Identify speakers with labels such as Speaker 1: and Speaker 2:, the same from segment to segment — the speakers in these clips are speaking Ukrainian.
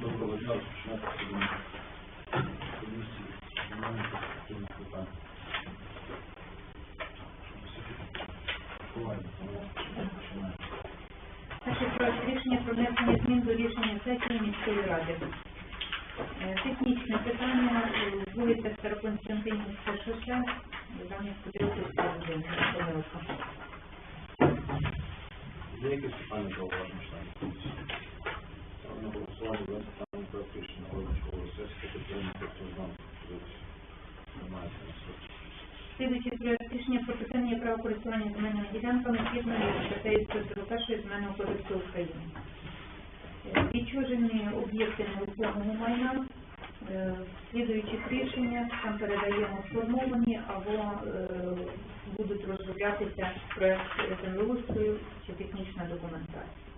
Speaker 1: Доброго дня, розпочинати сьогодні комісії земельних та питань.
Speaker 2: Перший проект рішення про внесення змін до рішення сесії міської ради. Е, Технічне питання, е, вулиця Староконстантинівська шосе, замість Кудрівської один, помилка.
Speaker 1: Є якісь питання зауваження членів комісії? За питання проект рішення Головської сесії підтримати, позицію. Немає сенсу.
Speaker 2: Слідуючий проект рішення про припинення права користування земельними ділянками згідно статтею 141 Земельного кодексу України. Е, Відчужені об'єкти нерухомого майна, е, в слідуючих там передаємо сформовані або е, будуть розроблятися проект землеустрою чи технічна документація.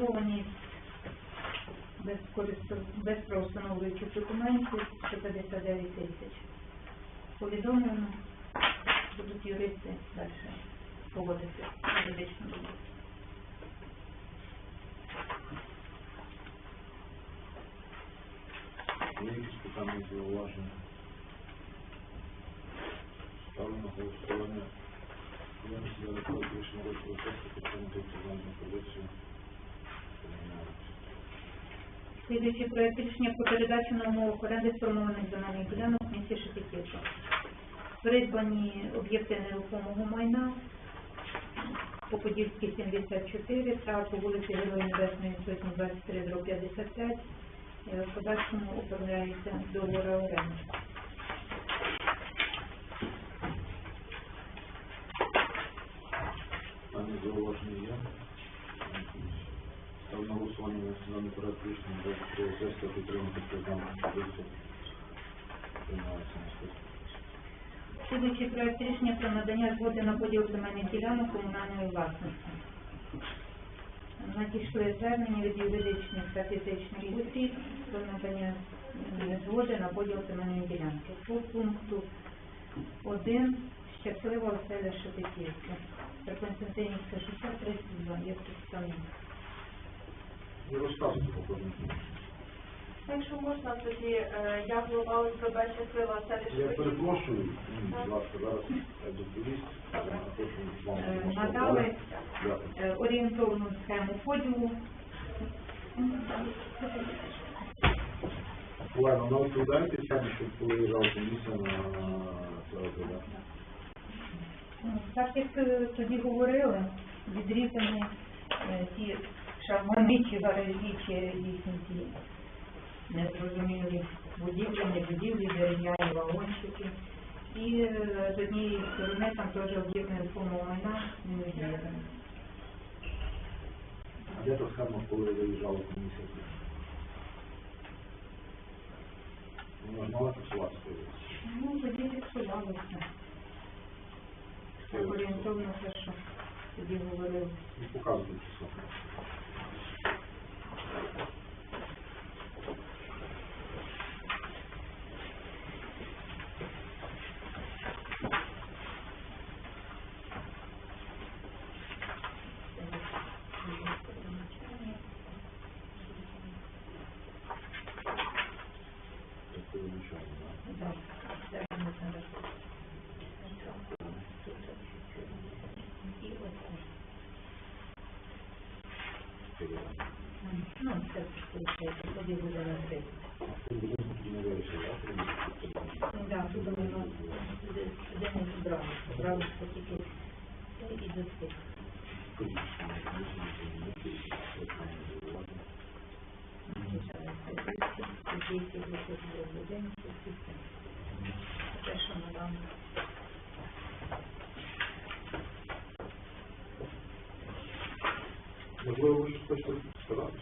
Speaker 2: Заборгованість без, без правоустановлюючих документів 159 тисяч. Повідомлено, будуть юристи далі погодити юридичну роботу.
Speaker 1: Є якісь питання зауваження? Ставлю на голосування.
Speaker 2: Слідуючий проект рішення про передачу на умовах оренди сформованих земельних ділянок в місті Шепетівка. Придбані об'єкти нерухомого майна по Подільській 74 та по вулиці Героїв Небесної Сотні 23 до 55. Е, В подальшому оформляється договор оренди.
Speaker 1: Питання зауваження є? Ставлю на голосування національний проект рішення Головської сесії підтримати екстремальну позицію. Приймається наступне.
Speaker 2: Слідуючий проект рішення про надання згоди на поділ земельних ділянок комунальної власності. Надійшли звернення від юридичних та фізичних осіб про надання згоди на поділ земельної ділянки. По пункту 1 щаслива оселя Шепетівки. Це Константинівська 632, є представник.
Speaker 3: Якщо можна, тоді е, я голова ОСББ щаслива
Speaker 1: Я
Speaker 3: селища.
Speaker 1: перепрошую, м, будь ласка, зараз я доповість, я хочу з вами
Speaker 2: Е,
Speaker 1: просто
Speaker 2: Надали.
Speaker 1: Дякую.
Speaker 2: е, орієнтовну схему поділу.
Speaker 1: Ладно, ну відповідайте самі, щоб виїжджав комісія на.
Speaker 2: Ну, Так як е, тоді говорили, відрізані е, ті шармани чи гаражі, чи їхні ті незрозумілі будівлі, не будівлі, дерев'яні вагончики. І е, з однієї сторони там теж об'єкт нерухомого майна не відрізаний.
Speaker 1: А де та схема, коли виїжджала комісія? Вона ж мала фіксувати.
Speaker 2: Ну, тоді фіксувалося. Так орієнтовно те, що тоді говорили.
Speaker 1: Не показуйте число. Це вилучально, да?
Speaker 2: Да, це не треба. І оце.
Speaker 1: Це є.
Speaker 2: Ну, це виходить, тоді буде на три.
Speaker 1: А в цьому будинку тоді не вирішили, да? прийняти?
Speaker 2: Ну, да, тут воно сюди сюди не зібралося. Бралося тільки це і до цих.
Speaker 1: Скажіть, що ми комісії не прийняли, що це має зауваження.
Speaker 2: Дійсно, виходить в будинку, і все. Те, що ми вам
Speaker 1: Можливо, ви щось хочете сказати?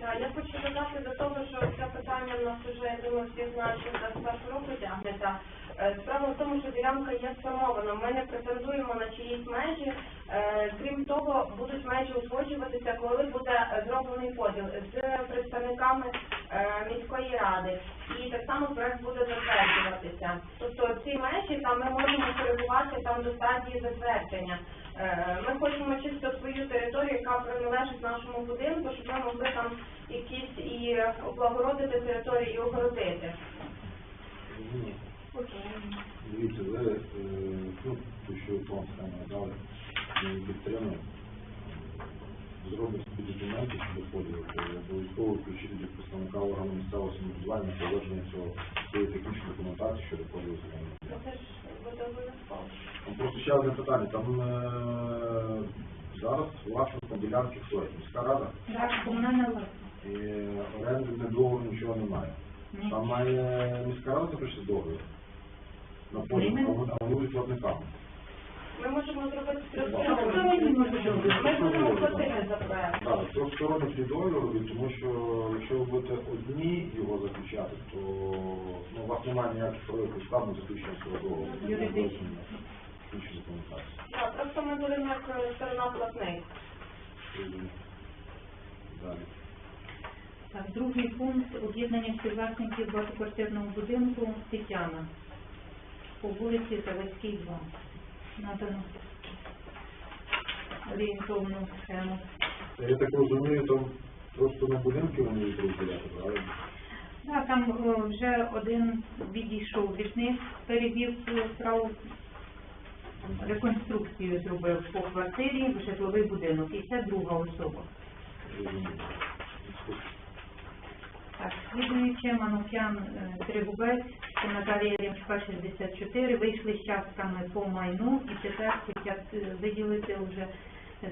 Speaker 3: Да, я хочу додати до того, що це питання в нас вже, я думаю, всі знають, що це з першого року тягнеться. Е, Справа в тому, що ділянка є сформована. Ми не претендуємо на чиїсь межі. Е, Крім того, будуть межі узгоджуватися, коли буде зроблений поділ з представниками е, міської ради. І так само проект буде затверджуватися. Тобто ці межі там ми можемо коригувати там до стадії затвердження. Ми хочемо чисто свою територію, яка приналежить нашому будинку, щоб ми могли там якісь і облагородити територію і огородити.
Speaker 1: Дивіться, ви, е, то, що вам саме дали, ми підтримуємо. Зробимо собі документи щодо поділу, обов'язково включити до представника органу місцевого самоврядування проводження цього цієї технічної документації щодо поділу земельної ділянки. Там просто ще одне питання. Там е, зараз власником ділянки хто є? Міська рада?
Speaker 2: Так, комунальна власність.
Speaker 1: І оренди договору нічого немає.
Speaker 2: Ні.
Speaker 1: Там має міська рада заключити договір. На будуть платниками.
Speaker 3: Ми можемо зробити
Speaker 2: Трьохсторонній може бути.
Speaker 3: Ми будемо платити за проект.
Speaker 1: Так, договір тому що якщо ви будете одні його заключати, то ну, у вас немає ніяких правил підстав заключення цього договору.
Speaker 2: Юридично.
Speaker 3: Так, Просто ми будемо як е, сторона платник.
Speaker 1: Далі.
Speaker 2: Так, другий пункт об'єднання співвласників багатоквартирного будинку Тетяна по вулиці Заводській 2. Надано орієнтовну схему.
Speaker 1: Я так розумію, там просто на будинки вони розділяти, правильно?
Speaker 2: Да, там о, вже один відійшов від них, перевів цю справу, реконструкцію зробив по квартирі в житловий будинок. І це друга особа.
Speaker 1: Розумію.
Speaker 2: Так, слідуючи Манукян е, Тригубець, Наталія Ремська, 64, вийшли з частками по майну і тепер хочуть е, виділити вже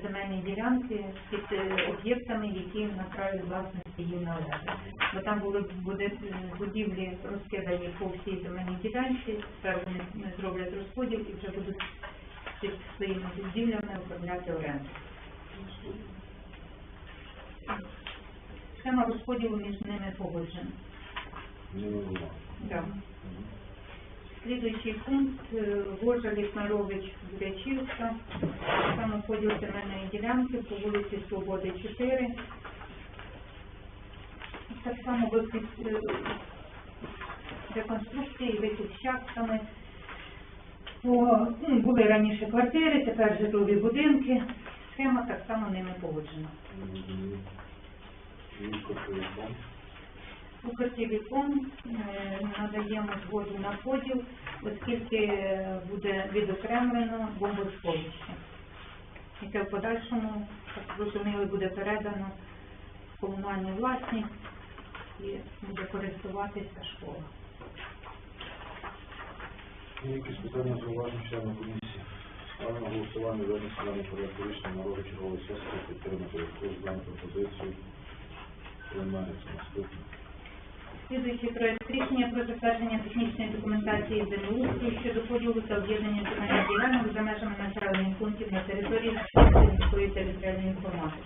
Speaker 2: земельні ділянки під е, об'єктами, які на краю власності їм належать. Бо там були будівлі розкидані по всій земельній ділянці, тепер вони зроблять розподіл і вже будуть під своїми будівлями оформляти оренду. Схема розподілу між ними погоджена. Да. Слідуючий пункт е, Гожа Ліснарович Бурячівська, саме поділ земельної ділянки по вулиці Свободи 4. Так само вихід е, реконструкції, вихід з частками. По, ну, були раніше квартири, тепер житлові будинки. Схема так само ними погоджена. Укртелеком надаємо згоду на поділ, оскільки буде відокремлено бомбосховище, яке в подальшому, як зрозуміли, буде передано в комунальну власність і буде користуватися школа.
Speaker 1: Якісь питання зауваження члена комісії? Ставлю на голосування винести даний порядку рішення на розгляд чергової сесії, підтримати яку дану пропозицію. Приймається наступне.
Speaker 2: Слідуючий проект рішення про затвердження технічної документації землеустрою щодо поділу та об'єднання земельних ділянок за межами населених пунктів на території міської територіальної громади.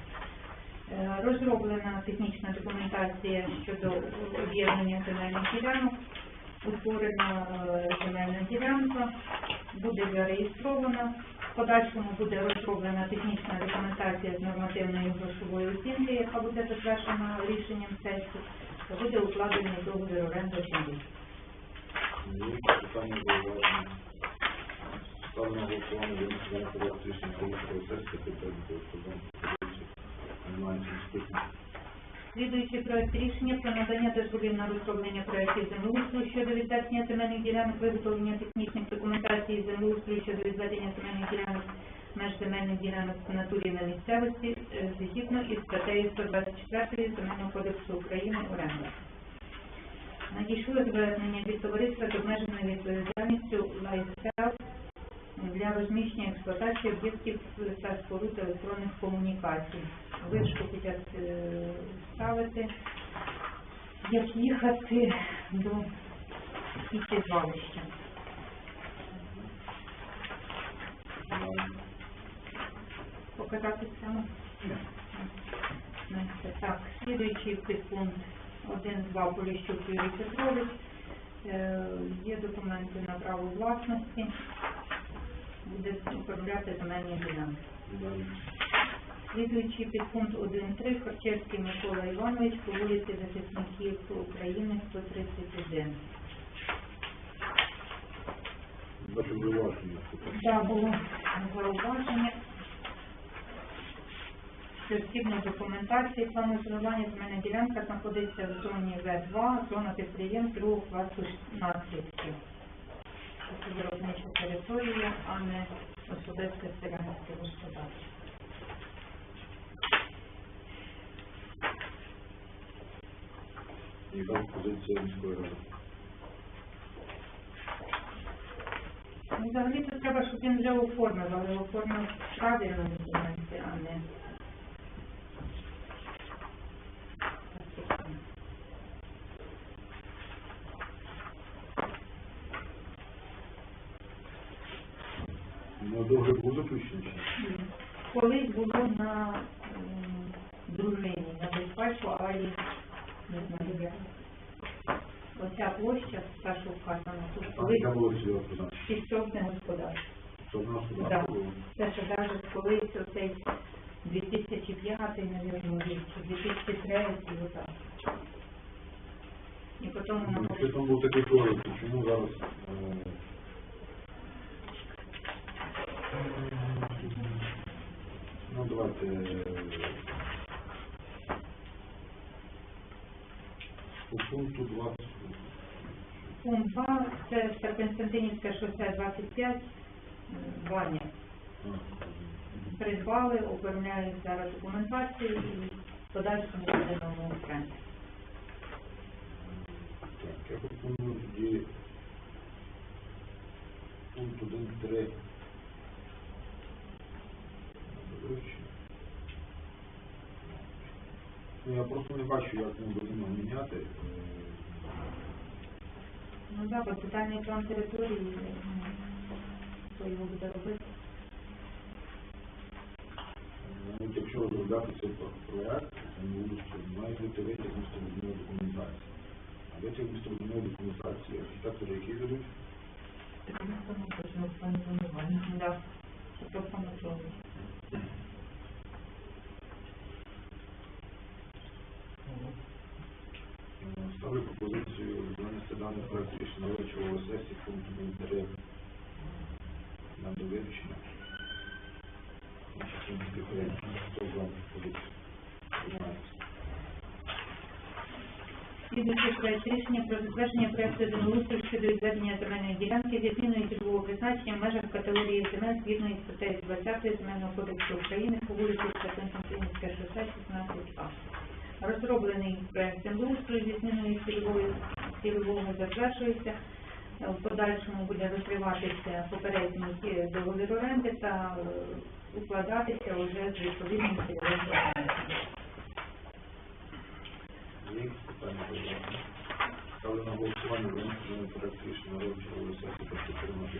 Speaker 2: Е, Розроблена технічна документація щодо об'єднання земельних ділянок, утворена е, земельна ділянка, буде зареєстрована. В подальшому буде розроблена технічна документація з нормативною грошовою оцінки, яка буде затверджена рішенням сесії, та буде укладений договір оренди землі.
Speaker 1: Є якісь питання зауваження? Ставлю на голосування винести порядку рішення на сесії, підтримати яку з дану пропозицію. Приймається наступне.
Speaker 2: Слідуючий проект рішення про надання дозволів на розроблення проектів землеустрою щодо відведення земельних ділянок, виготовлення технічних документацій землеустрою щодо відведення земельних ділянок меж земельних ділянок в натурі на місцевості е, згідно із статтею 124 Земельного кодексу України оренда. Надійшло звернення від товариства з обмеженою відповідальністю «Лайфстайл» для розміщення експлуатації об'єктів та споруд електронних комунікацій. Вишку хочуть е, ставити, як їхати до звалища.
Speaker 1: Далі.
Speaker 2: Показати саме. Так, слідуючий підпункт 1.2 Поліщук Юрій Петрович. Е, Є документи на право власності. Буде оформляти земельні ділянки.
Speaker 1: Далі.
Speaker 2: Слідуючий підпункт 1.3 Харчевський Микола Іванович по вулиці Захисників України 131.
Speaker 1: Бачу зауваження.
Speaker 2: Да, було зауваження. Згідно документації, самозрядування земельна ділянка знаходиться в зоні В2, зона підприємств другого класу наслідків. Це виробнича територія, а не особисте селянське господарство.
Speaker 1: Яка позиція міської ради?
Speaker 2: Ну, Взагалі то треба, щоб він вже оформив, але оформив правильно документи, а не
Speaker 1: Ну, договір був заключений чи?
Speaker 2: Колись було на дружині, на безпеку, аварії, не знаю, як. Оця площа, та, що вказана, тут
Speaker 1: А
Speaker 2: колись підсобне господарство.
Speaker 1: Це господарство було?
Speaker 2: Це ще навіть колись оцей 2005, мабуть, рік, чи 2003, отак. І потім
Speaker 1: Ну,
Speaker 2: воно
Speaker 1: Якщо там був такий то чому зараз... е, Ну, давайте... По пункту 20...
Speaker 2: пункт 2, це Староконстантинівське шосе 25, м, Ваня.
Speaker 1: А,
Speaker 2: придбали, оформляють зараз документацію і в подальшому буде нового окремо.
Speaker 1: Так, я пропоную тоді пункт 1.3. Ну, я просто не бачу, як ми будемо міняти.
Speaker 2: Ну так, бо детальний план території, ну, хто його буде робити.
Speaker 1: Навіть якщо розробляти цей про- проект, то не що має бути витяг містобудівної документації. А витяг містобудівної документації архітектори, які ведуть,
Speaker 2: Да. Щоб пам'ятали.
Speaker 1: Е, ставлю пропозицію винести даний проект рішення вивчого сесії пункту 1.3 на довивчення.
Speaker 2: Слідуючий проект рішення про затвердження проекту землеустрою щодо відведення земельної ділянки зі зміною цільового призначення в межах категорії земель згідно із статтею 20 Земельного кодексу України по вулиці Константинівське шосе 16А. Розроблений проект землеустрою зміною цільової цільового затверджується. В подальшому буде розкриватися попередній е, договір оренди та е, укладатися вже з відповідним цільовим
Speaker 1: вас? Ставлю на голосування винесений проект рішення вивчого сесії про підтримати.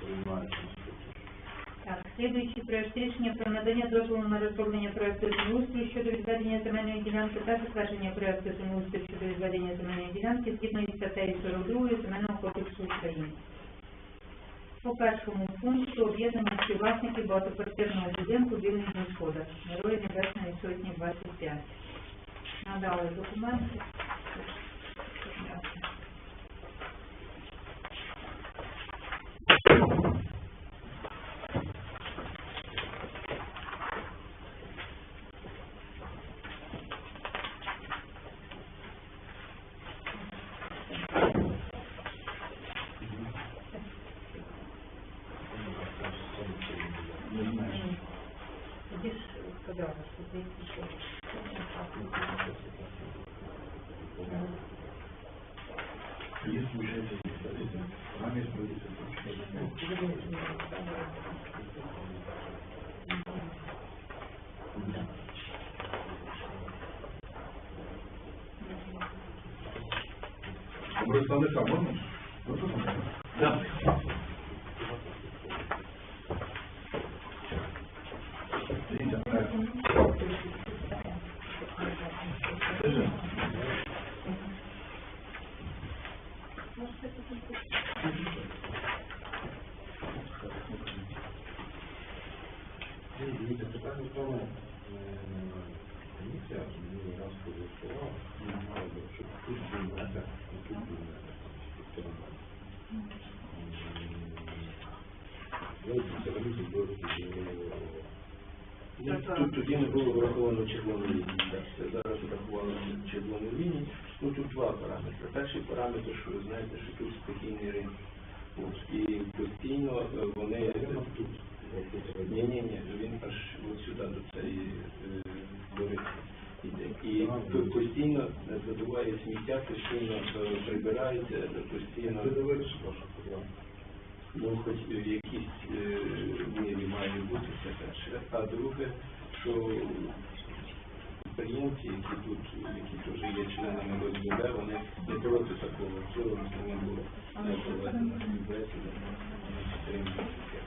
Speaker 1: Приймається. Наступне.
Speaker 2: Так, слідуючий проект рішення про надання дозволу на розроблення проекту землеустрою щодо відведення земельної ділянки та затвердження проекту землеустрою щодо відведення земельної ділянки згідно із статтею 42 Земельного кодексу України. По першому пункту об'єднання співвласників багатоквартирного будинку вільний господар. Герої Небесної Сотні 25. Надали документи.
Speaker 4: Представника можна? mı? Nasıl? е,
Speaker 1: Дивіться, питання в тому, е, комісія минулий раз проголосувала, щоб тут був метр, і тут був метр, там, півтора метра. Я взагалі зробив
Speaker 4: Ну, Тут тоді не було враховано червону лінію. Так, це зараз червону лінію. Ну тут два параметри. Перший параметр, що ви знаєте, що тут спокійний ринок. От, і постійно е, вони тут. Ні, ні, ні, він аж от сюди до цієї е, йде. І постійно задуває сміття, постійно е, прибирається, постійно. Ну, хоч в якійсь е, мірі має бути це перше. А друге, що підприємці, які тут, які теж є членами ВДБ, вони не проти такого. Цього на саме було не проведено співбесіда, вони підтримують таке.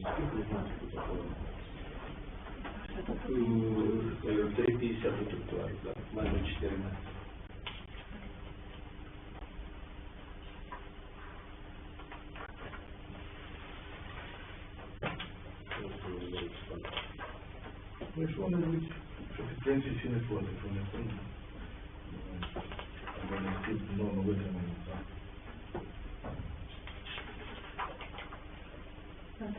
Speaker 1: Скільки знати
Speaker 4: такого? 3,50 інтелектуалів, так,
Speaker 1: майже 14. Що вони робить?
Speaker 4: Що підприємці всі не платять, вони платять.
Speaker 1: Або не всі норму витримані, так? Ставлю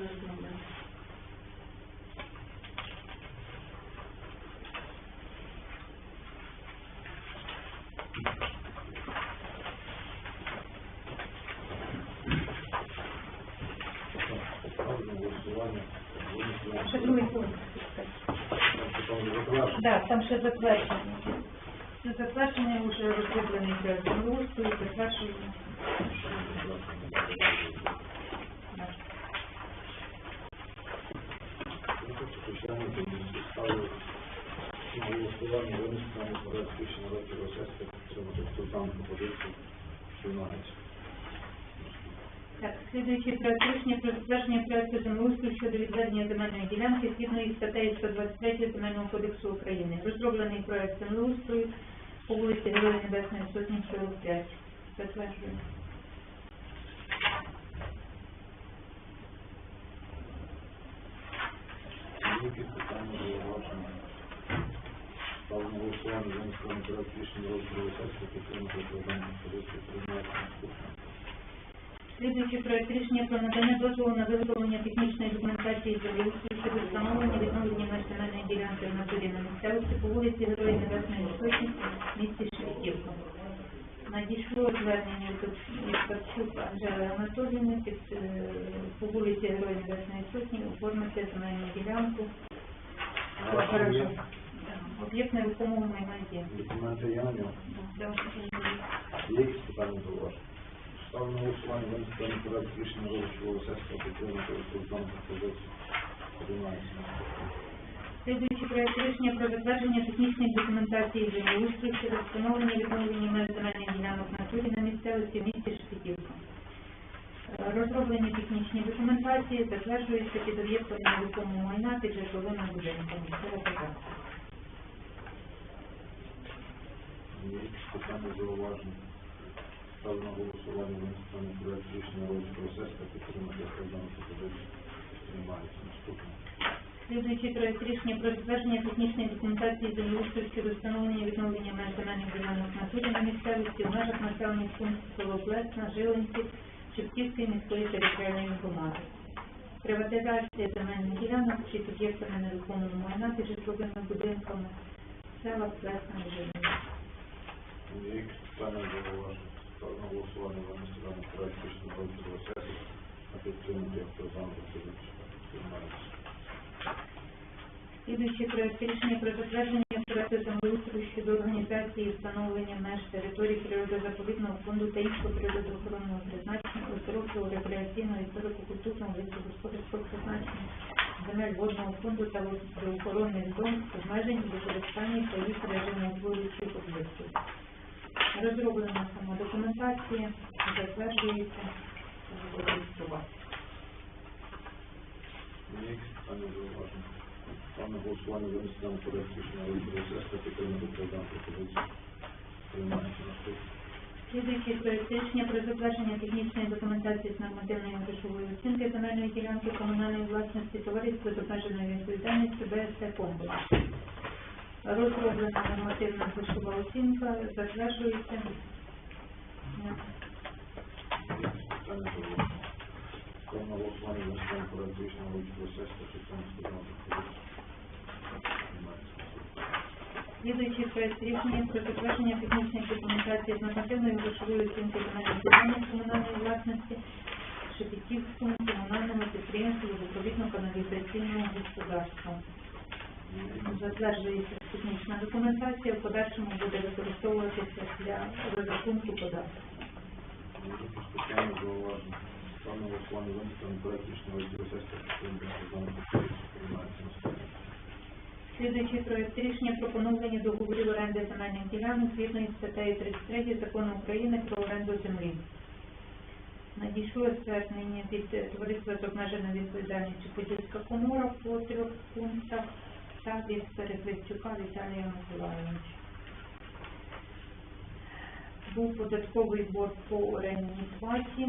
Speaker 1: на голосування.
Speaker 2: Так, там ще затвердження. Це затвердження вже розроблений проект землеустрою, затверджуємо. Так.
Speaker 1: Я хочу почати комісію. Ставлю на голосування приймається.
Speaker 2: Так, слідуючий проект рішення про затвердження проекту землеустрою щодо відведення земельної ділянки згідно із статтею 123 Земельного кодексу України. Розроблений проект землеустрою по вулиці Героїв Небесної Сотні 45. Затверджуємо.
Speaker 1: Які питання зауваження? Голосування винести на порядку рішення підтримати хто там пропозицію приймається наступне.
Speaker 2: Слідуючий проект рішення про надання дозволу на виготовлення технічної документації землеустрою щодо встановлення відновлення національної ділянки в натурі на місцевості по вулиці Героїв Небесної Сотні в місті Шевківка. Надійшло звернення від Ткачук Анжели Анатоліївни під, е, по вулиці Героїв Небесної Сотні оформити земельну ділянку.
Speaker 1: А там є
Speaker 2: Так, Об'єкт нерухомого майна є.
Speaker 1: Документи є на нього?
Speaker 2: Так,
Speaker 1: Є якісь питання зауваження? Ставлю на голосування винести на порядку рішення раді Російська підтримати хто пропозицію приймається.
Speaker 2: Слідуючий проект рішення про затвердження технічної документації землеустрою щодо встановлення відновлення меж земельних ділянок в натурі на місцевості в місті Шепетівка. Розроблені технічні документації затверджуються під об'єктом нерухомого майна під житловими будинками. Це.
Speaker 1: Є якісь питання зауваження? Ставлю на голосування винести на порядку рішення раді Російська підтримати хто там приймається наступне.
Speaker 2: Слідуючий проект рішення про затвердження технічної документації землеустрою щодо встановлення відновлення меж земельних ділянок натурі на місцевості в межах населених пунктів село Плесна, Жилинці, Шевківської міської територіальної громади. Приватизація земельних ділянок чи об'єктами нерухомого майна під житловими будинками села Плесна і Жилинці.
Speaker 1: Є якісь питання зауваження? Ставлю голосування винести на порядку рішення раді Російська на пропозицію приймається.
Speaker 2: Слідуючий проект рішення про затвердження проекту землеустрою щодо організації і встановлення меж територій природозаповідного фонду та іншого природоохоронного призначення, оздоровчого рекреаційного історико-культурного лісогосподарського призначення, земель водного фонду та водоохоронних зон, обмежень у використанні та їх режиму режимоутворюючих об'єктів. Розроблена сама документація, затверджується, реєструвати.
Speaker 1: На голосування рішення підтримати. Приймається наступне.
Speaker 2: Про затвердження технічної документації з нормативної грошової оцінки земельної ділянки комунальної власності товариства з обмеженою відповідальністю БСТ комплекс. Розроблена нормативна грошова оцінка, затверджується. Слідуючий проект рішення про затвердження технічної документації з нормативної грошової оцінки ділянки комунальної власності Шепетівському комунальному підприємству водопровідно-каналізаційного господарства. Затверджується технічна документація, в подальшому буде використовуватися для розрахунку.
Speaker 1: Приймається наступне.
Speaker 2: Слідуючий проект рішення про поновлення договорів оренди земельних ділянок згідно із статтею 33 Закону України про оренду землі. Надійшло звернення від товариства з обмеженою відповідальністю Подільська комора по трьох пунктах та від Перекрестюка Віталія Миколаївича. Був податковий борг по орендній платі.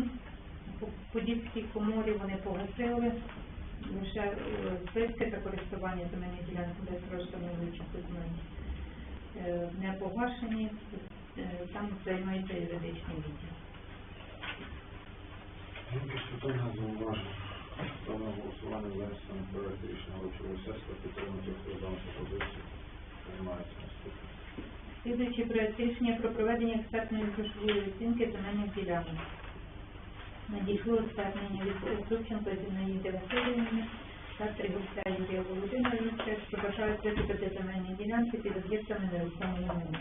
Speaker 2: По Подільській коморі вони погасили лише е, списки та користування земельної ділянки без розстановлюючих документів е, не погашені, е, там займається юридичний відділ.
Speaker 1: Ставлю на голосування винести даний проект рішення розгляду сесії підтримати програму пропозицію. Приймається наступне.
Speaker 2: Слідуючий проект рішення про проведення експертної грошової оцінки земельних ділянок. Надійшло звернення від Зубченко Зінаїди Васильівни та Тригуця Юрія Володимировича, що бажають викупити земельні ділянки під об'єктами нерухомої майна.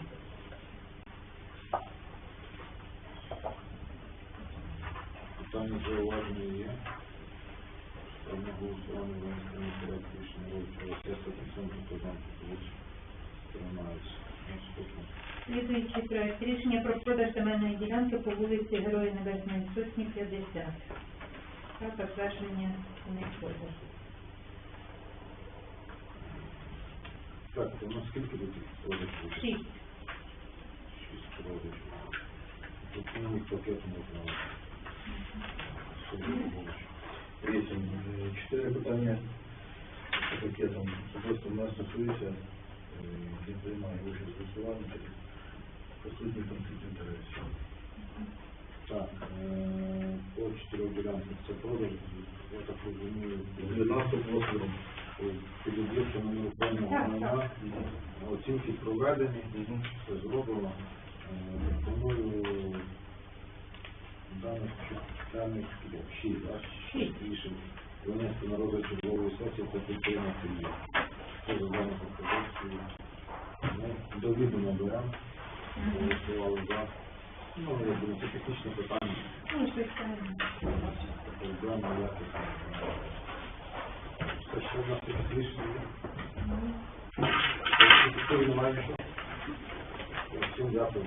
Speaker 1: Питання, зауваження є? На голосування винести даний проект рішення сесії та підтримати програму пропозицію. Приймається наступне.
Speaker 2: Слідуючий проект рішення про продаж земельної ділянки по вулиці Герої Небесної Сотні 50 та затвердження не продажу.
Speaker 1: Так, то у нас скільки тут продажів?
Speaker 2: Шість.
Speaker 1: Шість продажів. Тут ну, пакетом можна. Що
Speaker 5: Дивіться, е, чотири питання по пакетам. Просто в нас стосується, е, він приймає участь в голосуванні, це присутній конфлікт інтересів.
Speaker 1: Так, по чотирьох ділянках це продаж, я так розумію,
Speaker 5: 19 року.
Speaker 1: під об'єктами нерухомого
Speaker 2: Так,
Speaker 1: майна, оцінки проведені, все зроблено. Пропоную даних даних скільки? шість, так?
Speaker 2: Шість.
Speaker 1: рішень винести на розгляд чергової сесії та підтримати її. Хто за дану пропозицію? Ми до беремо, голосували за. Ну, я думаю, це технічне питання.
Speaker 2: Ну,
Speaker 1: якось. Це що в нас якісь рішення є? Якщо немає нічого. Всім дякую.